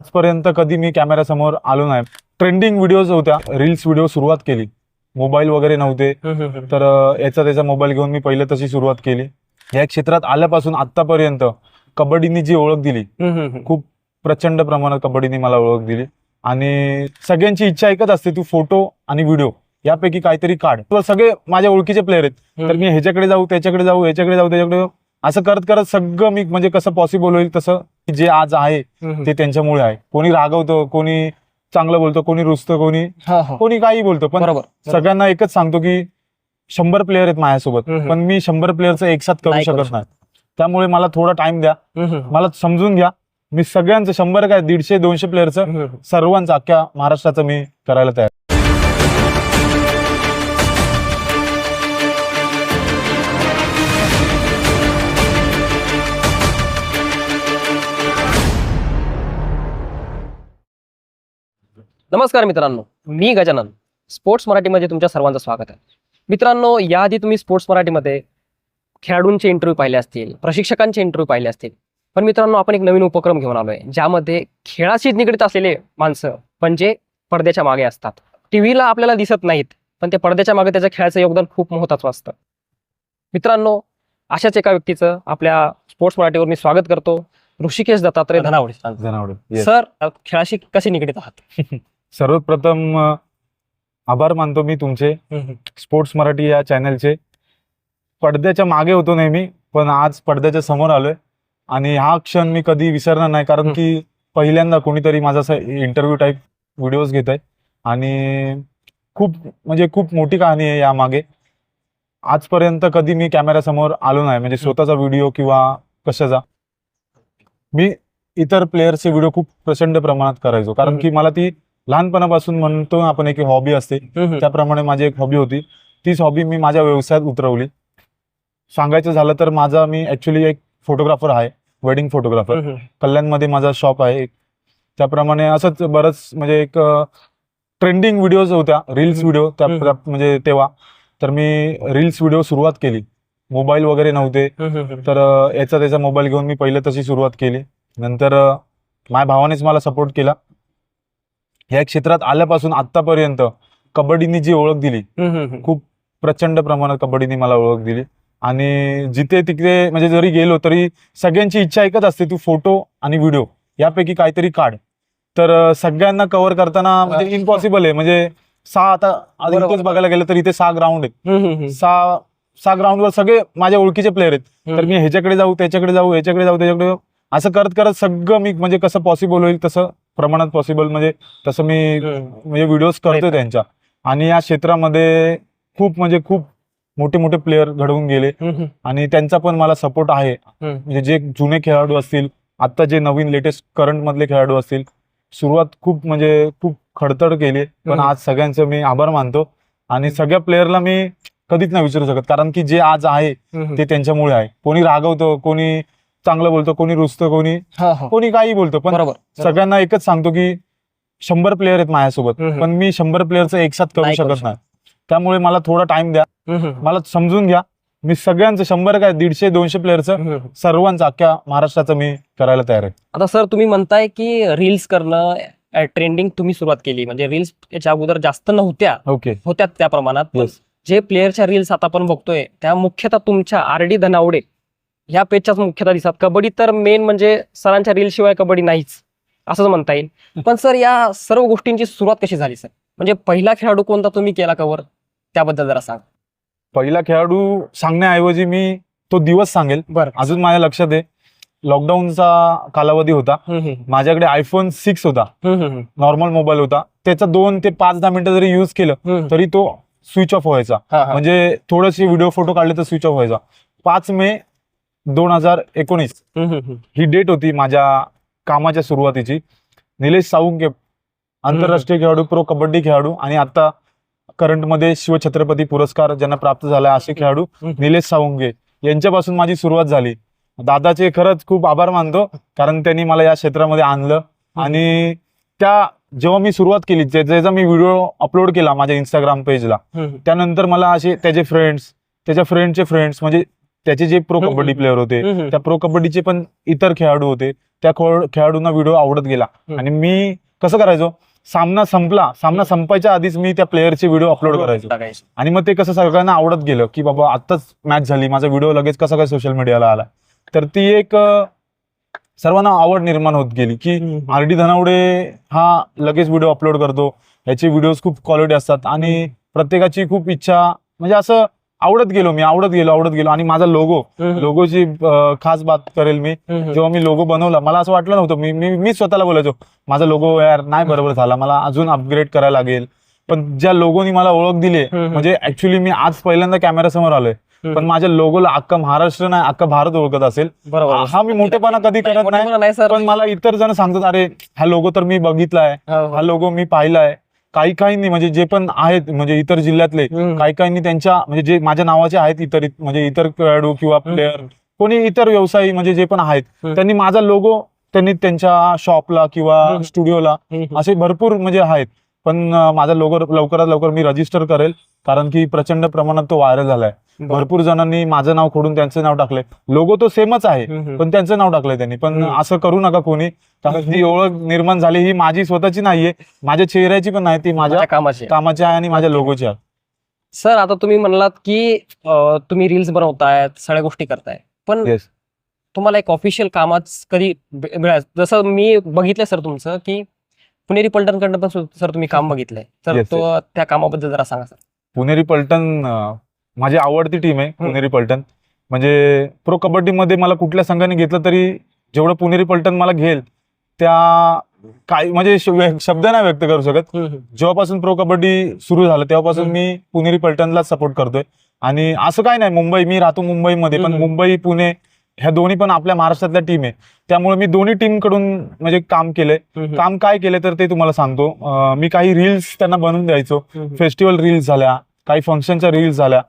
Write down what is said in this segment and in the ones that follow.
आजपर्यंत कधी मी कॅमेऱ्यासमोर आलो नाही. ट्रेंडिंग व्हिडिओज होत्या. रील्स व्हिडिओ सुरुवात केली. मोबाईल वगैरे नव्हते. तर याचा त्याचा मोबाईल घेऊन मी पहिले तशी सुरुवात केली. या क्षेत्रात आल्यापासून आतापर्यंत कबड्डीनी जी ओळख दिली खूप प्रचंड प्रमाणात कबड्डीने मला ओळख दिली. आणि सगळ्यांची इच्छा एकच असते तू फोटो आणि व्हिडिओ यापैकी काहीतरी काढ. सगळे माझ्या ओळखीचे प्लेअर आहेत. तर मी ह्याच्याकडे जाऊ त्याच्याकडे जाऊ ह्याच्याकडे जाऊ त्याच्याकडे असं करत करत सगळं मी म्हणजे कसं पॉसिबल होईल तसं जे आज आहे ते त्यांच्यामुळे आहे. कोणी रागवतं कोणी चांगलं बोलतं कोणी रुसतं कोणी. कोणी काही बोलतं. पण बरोबर सगळ्यांना एकच सांगतो की शंभर प्लेअर आहेत माझ्यासोबत. हम्म. पण मी शंभर प्लेअरचं एकसाथ करू नाही करू शकत नाही. त्यामुळे मला थोडा टाइम द्या. मला समजून घ्या. मी सगळ्यांचं शंभर काय दीडशे दोनशे प्लेअरचं. सर्वांचं अख्ख्या महाराष्ट्राचं मी करायला तयार नमस्कार मित्रांनो मी गजानन. स्पोर्ट्स मराठीमध्ये तुमच्या सर्वांचं स्वागत आहे. मित्रांनो याआधी तुम्ही स्पोर्ट्स मराठीमध्ये खेळाडूंचे इंटरव्ह्यू पाहिले असतील प्रशिक्षकांचे इंटरव्ह्यू पाहिले असतील. पण मित्रांनो आपण एक नवीन उपक्रम घेऊन आलोय ज्यामध्ये खेळाशी निगडीत असलेले माणसं म्हणजे पडद्याच्या मागे असतात. टीव्हीला आपल्याला दिसत नाहीत पण ते पडद्याच्या मागे त्याच्या खेळाचं योगदान खूप महत्त्वाचं असतं. मित्रांनो अशाच एका व्यक्तीचं आपल्या स्पोर्ट्स मराठीवर मी स्वागत करतो ऋषिकेश दत्तात्रय धनावडे. Yes. सर खेळाशी कसे निगडीत आहात? सर्वप्रथम आभार मानतो मी तुमचे. स्पोर्ट्स मराठी या चॅनलचे. पडद्याच्या मागे होतो नेहमी पण आज पडद्याच्या समोर आलोय. आणि हा क्षण मी कधी विसरणार नाही कारण. की पहिल्यांदा कोणीतरी माझा असं इंटरव्ह्यू टाईप व्हिडिओज घेत आहे आणि खूप म्हणजे खूप मोठी कहाणी आहे यामागे. आजपर्यंत कधी मी कॅमेऱ्यासमोर आलो नाही म्हणजे स्वतःचा व्हिडिओ किंवा कशाचा. मी इतर प्लेयरचे व्हिडिओ खूप प्रचंड प्रमाणात करायचो. कारण. की मला ती लहानपणापासून म्हणतो आपण एक हॉबी असते. त्याप्रमाणे माझी एक हॉबी होती. तीच हॉबी मी माझ्या व्यवसायात उतरवली. सांगायचं झालं तर माझा मी ऍक्च्युली एक फोटोग्राफर आहे वेडिंग फोटोग्राफर कल्याणमध्ये माझा शॉप आहे एक. त्याप्रमाणे असंच बरंच म्हणजे एक ट्रेंडिंग व्हिडिओज होत्या रील्स व्हिडिओ त्या म्हणजे तेव्हा. तर मी रील्स व्हिडिओ सुरुवात केली. मोबाईल वगैरे नव्हते. तर याचा त्याचा मोबाईल घेऊन मी पहिले तशी सुरुवात केली. नंतर माझ्या भावानेच मला सपोर्ट केला. या क्षेत्रात आल्यापासून आतापर्यंत कबड्डीनी जी ओळख दिली खूप प्रचंड प्रमाणात कबड्डीने मला ओळख दिली. आणि जिथे तिकडे म्हणजे जरी गेलो तरी सगळ्यांची इच्छा एकच असते तू फोटो आणि व्हिडिओ यापैकी काहीतरी काढ. तर सगळ्यांना कव्हर करताना म्हणजे इम्पॉसिबल आहे. म्हणजे सहा आता बघायला गेलं तर इथे सहा ग्राउंड आहेत. सहा सहा ग्राउंडवर सगळे माझ्या ओळखीचे प्लेअर आहेत. तर मी ह्याच्याकडे जाऊ त्याच्याकडे जाऊ ह्याच्याकडे जाऊ त्याच्याकडे जाऊ. असं करत करत सगळं मी म्हणजे कसं पॉसिबल होईल तसं प्रमाणात पॉसिबल म्हणजे तसं मी म्हणजे व्हिडिओज करतोय प्रयत्न. त्यांच्या. आणि या क्षेत्रामध्ये खूप म्हणजे खूप मोठे मोठे प्लेअर घडवून गेले. आणि त्यांचा पण मला सपोर्ट आहे. म्हणजे जे जुने खेळाडू असतील आता जे नवीन लेटेस्ट करंट मधले खेळाडू असतील सुरुवात खूप म्हणजे खूप खडतड केली. पण. आज सगळ्यांचं मी आभार मानतो. आणि सगळ्या प्लेअरला मी कधीच नाही विचारू शकत. कारण की जे आज आहे ते त्यांच्यामुळे आहे. कोणी रागवतं कोणी चांगलं बोलतं कोणी रुसतं कोणी कोणी काही बोलतं. पण बरोबर सगळ्यांना एकच सांगतो की शंभर प्लेअर आहेत माझ्यासोबत हम्म. पण मी शंभर प्लेअरचं एकसाथ करू नाही करू शकत नाही. त्यामुळे मला थोडा टाइम द्या. हम्म. मला समजून घ्या. मी सगळ्यांचं शंभर काय दीडशे दोनशे प्लेअरचं हम्म. सर्वांचं अख्ख्या महाराष्ट्राचं मी करायला तयार आहे. आता सर तुम्ही म्हणताय की रील्स करणं ट्रेंडिंग तुम्ही सुरुवात केली. म्हणजे रील्स याच्या अगोदर जास्त नव्हत्या. ओके. होत्या त्या प्रमाणात. पण जे प्लेयरच्या रील्स आता आपण बघतोय त्या मुख्यतः तुमच्या आर डी धनावडे. ह्या पेजच्याच मुख्यतः दिसतात कबड्डी तर मेन म्हणजे सरांच्या रील शिवाय कबड्डी नाहीच. असंच म्हणता येईल. पण सर या सर्व गोष्टींची सुरुवात कशी झाली सर? म्हणजे पहिला खेळाडू कोणता तुम्ही केला कवर त्याबद्दल जरा सांग. पहिला खेळाडू सांगण्याऐवजी मी तो दिवस सांगेल. बरं. अजून माझ्या लक्षात आहे. लॉकडाऊनचा कालावधी होता. माझ्याकडे आयफोन सिक्स होता. नॉर्मल मोबाईल होता. त्याचा दोन ते पाच दहा मिनिटं जरी युज केलं तरी तो स्विच ऑफ व्हायचा. म्हणजे थोडेसे व्हिडिओ फोटो काढले तर स्विच ऑफ व्हायचा. पाच मे दोन हजार एकोणीस. ही डेट होती माझ्या कामाच्या सुरुवातीची. निलेश सावंके आंतरराष्ट्रीय खेळाडू प्रो कबड्डी खेळाडू आणि आता करंटमध्ये शिवछत्रपती पुरस्कार ज्यांना प्राप्त झाला असे खेळाडू निलेश सावंगे यांच्यापासून माझी सुरुवात झाली. दादाचे खरंच खूप आभार मानतो कारण त्यांनी मला या क्षेत्रामध्ये आणलं. आणि त्या जेव्हा मी सुरुवात केली जे- ज्याचा मी व्हिडिओ अपलोड केला माझ्या इंस्टाग्राम पेजला त्यानंतर मला असे त्याचे फ्रेंड्स त्याच्या फ्रेंडचे फ्रेंड्स म्हणजे त्याचे जे प्रो कबड्डी. प्लेअर होते. त्या प्रो कबड्डीचे पण इतर खेळाडू होते त्या खेळ- खेळाडूंना व्हिडिओ आवडत गेला. आणि मी कसं करायचो सामना संपला सामना संपायच्या आधीच मी त्या प्लेअरचे व्हिडिओ अपलोड करायचो. आणि मग ते कसं सगळ्यांना आवडत गेलं की बाबा आत्ताच मॅच झाली माझा व्हिडिओ लगेच कसा काय सोशल मीडियाला आला तर ती एक सर्वांना आवड निर्माण होत गेली की. आर डी धनावडे हा लगेच व्हिडिओ अपलोड करतो याचे व्हिडिओज खूप क्वालिटी असतात आणि प्रत्येकाची खूप इच्छा म्हणजे असं आवडत गेलो मी आवडत गेलो आवडत गेलो. आणि माझा लोगो. लोगोची खास बात करेल मी. जेव्हा मी लोगो बनवला मला असं वाटलं नव्हतं. मी मी मी स्वतःला बोलायचो माझा लोगो यार नाही बरोबर झाला मला अजून अपग्रेड करायला लागेल. पण ज्या लोगोनी मला ओळख दिली. म्हणजे ऍक्च्युली मी आज पहिल्यांदा कॅमेरा समोर आलोय. पण माझ्या लोगोला अख्खा महाराष्ट्र नाही अख्खा भारत ओळखत असेल. बरोबर. हा मी मोठेपणा कधी करत नाही पण मला इतर जण सांगतात अरे हा लोगो तर मी बघितलाय. हो, हो. हा लोगो मी पाहिलाय. काही काहींनी म्हणजे जे पण आहेत म्हणजे इतर जिल्ह्यातले. काही काहींनी त्यांच्या म्हणजे जे माझ्या नावाचे आहेत इतर म्हणजे इतर खेळाडू किंवा प्लेअर कोणी इतर व्यवसायी म्हणजे जे पण आहेत. त्यांनी माझा लोगो त्यांनी त्यांच्या शॉपला किंवा. स्टुडिओला. असे भरपूर म्हणजे आहेत पण माझा लोगो लवकरात लवकर मी रजिस्टर करेल कारण की प्रचंड प्रमाणात तो व्हायरल झालाय. भरपूर जणांनी माझं नाव खोडून त्यांचं नाव टाकलंय. लोगो तो सेमच आहे. पण त्यांचं नाव टाकलंय त्यांनी. पण. असं करू नका कोणी. कारण ती ओळख निर्माण झाली ही माझी स्वतःची नाहीये. माझ्या चेहऱ्याची पण नाही ती माझ्या कामाचे कामाची आहे आणि माझ्या लोगोची आहे. सर आता तुम्ही म्हणलात की तुम्ही रील्स बनवतायत सगळ्या गोष्टी करताय. पण तुम्हाला एक ऑफिशियल कामात कधी मिळालं? जसं मी बघितलंय सर तुमचं की पुणेरी पलटणकडनं पण सर तुम्ही काम बघितलंय. तर तो त्या कामाबद्दल जरा सांगा सर. पुणेरी पलटण माझी आवडती टीम आहे पुणेरी पलटण. म्हणजे प्रो कबड्डीमध्ये मला कुठल्या संघाने घेतलं तरी जेवढं पुणेरी पलटण मला घेईल त्या काही म्हणजे शब्द नाही व्यक्त करू शकत. जेव्हापासून प्रो कबड्डी सुरू झालं तेव्हापासून. मी पुणेरी पलटणला सपोर्ट करतोय. आणि असं काय नाही मुंबई मी राहतो मुंबईमध्ये पण. मुंबई पुणे ह्या दोन्ही पण आपल्या महाराष्ट्रातल्या टीम आहे. त्यामुळे मी दोन्ही टीमकडून म्हणजे काम केलंय. काम काय केलं तर ते तुम्हाला सांगतो. मी काही रील्स त्यांना बनवून द्यायचो. फेस्टिवल रील्स झाल्या. काही फंक्शनच्या रील्स झाल्या.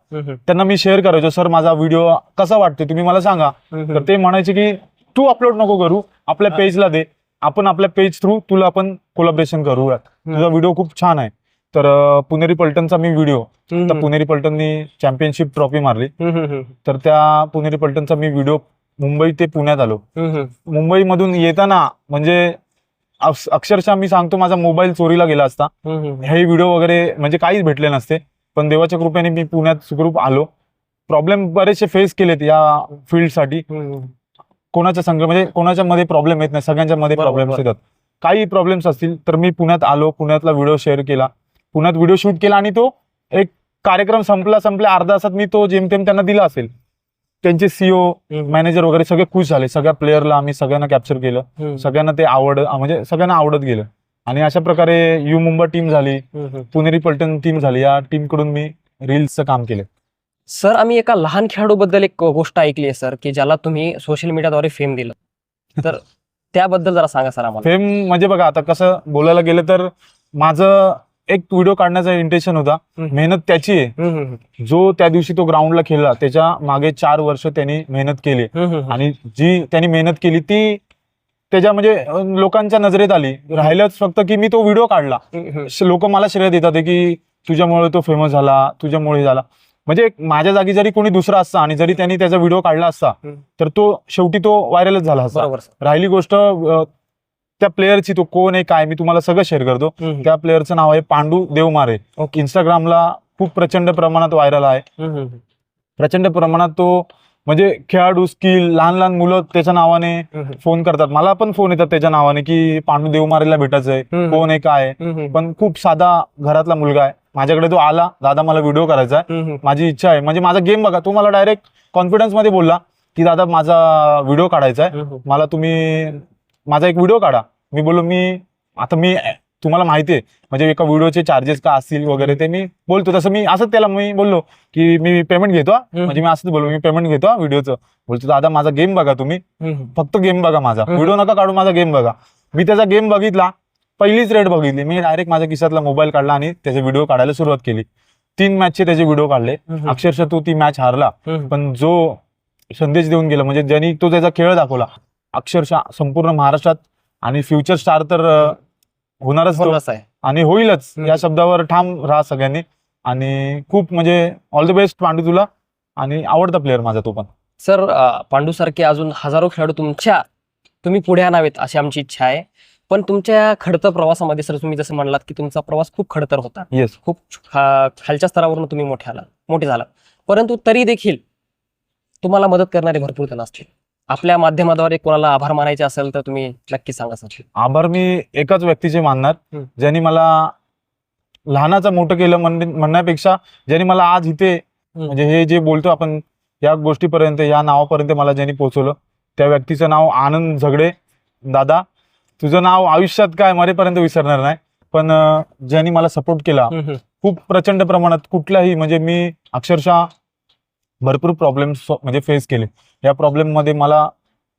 त्यांना मी शेअर करायचो सर माझा व्हिडिओ कसा वाटतो तुम्ही मला सांगा. तर ते म्हणायचे की तू अपलोड नको करू आपल्या. पेजला दे. आपण आपल्या पेज थ्रू तुला आपण कोलॅबरेशन करूयात. तुझा व्हिडिओ खूप छान आहे. तर पुणेरी पलटणचा मी व्हिडिओ तर पुणेरी पलटणनी चॅम्पियनशिप ट्रॉफी मारली. तर त्या पुणेरी पलटणचा मी व्हिडिओ मुंबई ते पुण्यात आलो. मुंबईमधून येताना म्हणजे अक्ष- अक्षरशः मी सांगतो माझा मोबाईल चोरीला गेला असता. हे व्हिडिओ वगैरे म्हणजे काहीच भेटले नसते. पण देवाच्या कृपेने मी पुण्यात सुखरूप आलो. प्रॉब्लेम बरेचसे फेस केलेत या फील्डसाठी कोणाच्या संघ म्हणजे कोणाच्या मध्ये प्रॉब्लेम येत नाही सगळ्यांच्या मध्ये प्रॉब्लेम्स. येतात. काही प्रॉब्लेम्स असतील तर मी पुण्यात आलो पुण्यातला व्हिडिओ शेअर केला. पुण्यात व्हिडिओ शूट केला आणि तो एक कार्यक्रम संपला संपल्या अर्धा तासात मी तो जेमतेम त्यांना दिला असेल. त्यांचे सीओ मॅनेजर वगैरे सगळे खुश झाले. सगळ्या प्लेअरला आम्ही सगळ्यांना कॅप्चर केलं. सगळ्यांना ते आवड म्हणजे सगळ्यांना आवडत गेलं. आणि अशा प्रकारे यू मुंबई टीम झाली पुणेरी पलटण टीम झाली. या टीमकडून मी रील्सचं काम केलं. सर आम्ही एका लहान खेळाडूबद्दल एक गोष्ट ऐकली आहे सर की ज्याला तुम्ही सोशल मीडियाद्वारे फेम दिलं. तर त्याबद्दल जरा सांगा सर आम्हाला. फेम म्हणजे बघा आता कसं बोलायला गेलं तर माझं एक व्हिडिओ काढण्याचा इंटेन्शन होता. मेहनत त्याची आहे. जो त्या दिवशी तो ग्राउंडला खेळला त्याच्यामागे चार वर्ष त्यांनी मेहनत केली. आणि जी त्यांनी मेहनत केली ती त्याच्या म्हणजे लोकांच्या नजरेत आली. राहिलंच फक्त की मी तो व्हिडिओ काढला. लोक मला श्रेय देतात की तुझ्यामुळे तो फेमस झाला तुझ्यामुळे झाला. म्हणजे माझ्या जागी जरी कोणी दुसरा असता आणि जरी त्यांनी त्याचा व्हिडिओ काढला असता. तर तो शेवटी तो व्हायरलच झाला असता. राहिली गोष्ट त्या प्लेअरची तो कोण आहे काय मी तुम्हाला सगळं शेअर करतो. त्या प्लेअरचं नाव आहे पांडू देवमारे. इंस्टाग्रामला खूप प्रचंड प्रमाणात व्हायरल आहे. प्रचंड प्रमाणात तो म्हणजे खेळाडू स्किल लहान लहान मुलं त्याच्या नावाने फोन करतात. मला पण फोन येतात त्याच्या नावाने की पांडू देवमारेला भेटायचंय. कोण आहे काय आहे. पण खूप साधा घरातला मुलगा आहे. माझ्याकडे तो आला दादा मला व्हिडिओ करायचा आहे. माझी इच्छा आहे. म्हणजे माझा गेम बघा तो मला डायरेक्ट कॉन्फिडन्समध्ये बोलला की दादा माझा व्हिडिओ काढायचा आहे. मला तुम्ही माझा एक व्हिडिओ काढा. मी बोललो मी आता मी तुम्हाला माहिती आहे. म्हणजे एका व्हिडिओचे चार्जेस का असतील वगैरे ते मी बोलतो. तसं मी असंच त्याला मी बोललो की मी पेमेंट घेतो. म्हणजे मी असंच बोललो मी पेमेंट घेतो व्हिडिओचं. बोलतो दादा माझा गेम बघा तुम्ही. फक्त गेम बघा माझा. व्हिडिओ नका काढू माझा गेम बघा. मी त्याचा गेम बघितला पहिलीच रेट बघितली. मी डायरेक्ट माझ्या खिशातला मोबाईल काढला आणि त्याचे व्हिडिओ काढायला सुरुवात केली. तीन मॅचचे त्याचे व्हिडिओ काढले. अक्षरशः तो ती मॅच हारला. पण जो संदेश देऊन गेला म्हणजे ज्यांनी तो त्याचा खेळ दाखवला अक्षरशः संपूर्ण महाराष्ट्रात आणि फ्युचर स्टार तर होणारच तो. बोनस आहे. आणि होईलच. या शब्दावर ठाम राहा सगळ्यांनी. आणि खूप म्हणजे ऑल द बेस्ट पांडू तुला. आणि आवडता प्लेअर माझा तो पण. सर पांडू सारखे अजून हजारो खेळाडू तुमच्या तुम्ही पुढे आणावेत अशी आमची इच्छा आहे. पण तुमच्या खडतर प्रवासामध्ये सर तुम्ही जसं म्हणलात की तुमचा प्रवास खूप खडतर होता. येस खूप खा- खालच्या स्तरावरून तुम्ही मोठे आलात मोठे झालात. परंतु तरी देखील तुम्हाला मदत करणारे भरपूर जण असतील. आपल्या माध्यमाद्वारे कोणाला आभार मानायचे असेल तर तुम्ही नक्की सांगा सर. आभार मी एकाच व्यक्तीचे मानणार. ज्यांनी मला लहानाचं मोठं केलं म्हण- म्हणण्यापेक्षा ज्यांनी मला आज इथे म्हणजे हे जे बोलतो आपण या गोष्टीपर्यंत या नावापर्यंत मला ज्यांनी पोहोचवलं त्या व्यक्तीचं नाव आनंद झगडे. दादा तुझं नाव आयुष्यात काय मरेपर्यंत विसरणार नाही पण ज्यांनी मला सपोर्ट केला खूप प्रचंड प्रमाणात कुठल्याही म्हणजे मी अक्षरशः भरपूर प्रॉब्लेम म्हणजे फेस केले. या प्रॉब्लेममध्ये मला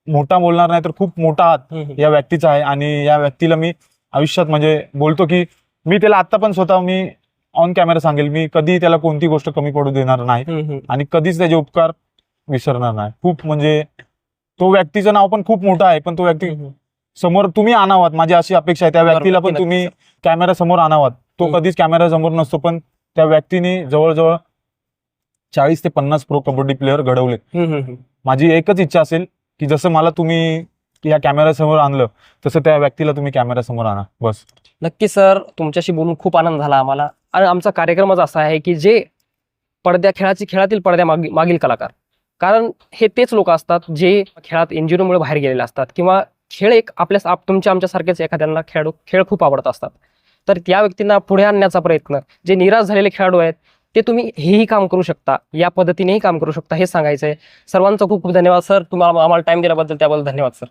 मोठा बोलणार नाही तर खूप मोठा हात या व्यक्तीचा आहे आणि या व्यक्तीला मी आयुष्यात म्हणजे बोलतो की मी त्याला आता पण स्वतः मी ऑन कॅमेरा सांगेल. मी कधी त्याला कोणती गोष्ट कमी पडू देणार नाही आणि कधीच त्याचे उपकार विसरणार नाही. खूप म्हणजे तो व्यक्तीचं नाव पण खूप मोठं आहे पण तो व्यक्ती समोर तुम्ही आणावात. माझी अशी अपेक्षा आहे त्या व्यक्तीला पण तुम्ही कॅमेरा समोर आणावात. तो. कधीच कॅमेरा समोर नसतो पण त्या व्यक्तीने जवळजवळ चाळीस ते पन्नास प्रो कबड्डी प्लेअर घडवले. माझी एकच इच्छा असेल की जसं मला तुम्ही या कॅमेरा समोर आणलं तसं त्या व्यक्तीला तुम्ही कॅमेरा समोर आणा. बस. नक्की सर तुमच्याशी बोलून खूप आनंद झाला आम्हाला. आणि आमचा कार्यक्रमच असा आहे की जे पडद्या खेळाची खेळातील पडद्या माग मागील कलाकार. कारण हे तेच लोक असतात जे खेळात इंजुरीमुळे बाहेर गेलेले असतात. किंवा खेळ एक आपल्या आप तुमच्या आमच्यासारखेच एखाद्यांना खेळाडू खेळ खूप आवडत असतात. तर त्या व्यक्तींना पुढे आणण्याचा प्रयत्न जे निराश झालेले खेळाडू आहेत ते तुम्ही हेही काम करू शकता या पद्धतीनेही काम करू शकता हे सांगायचं आहे सर्वांचं खूप खूप धन्यवाद सर. तुम्हाला आम्हाला टाइम दिल्याबद्दल त्याबद्दल धन्यवाद सर.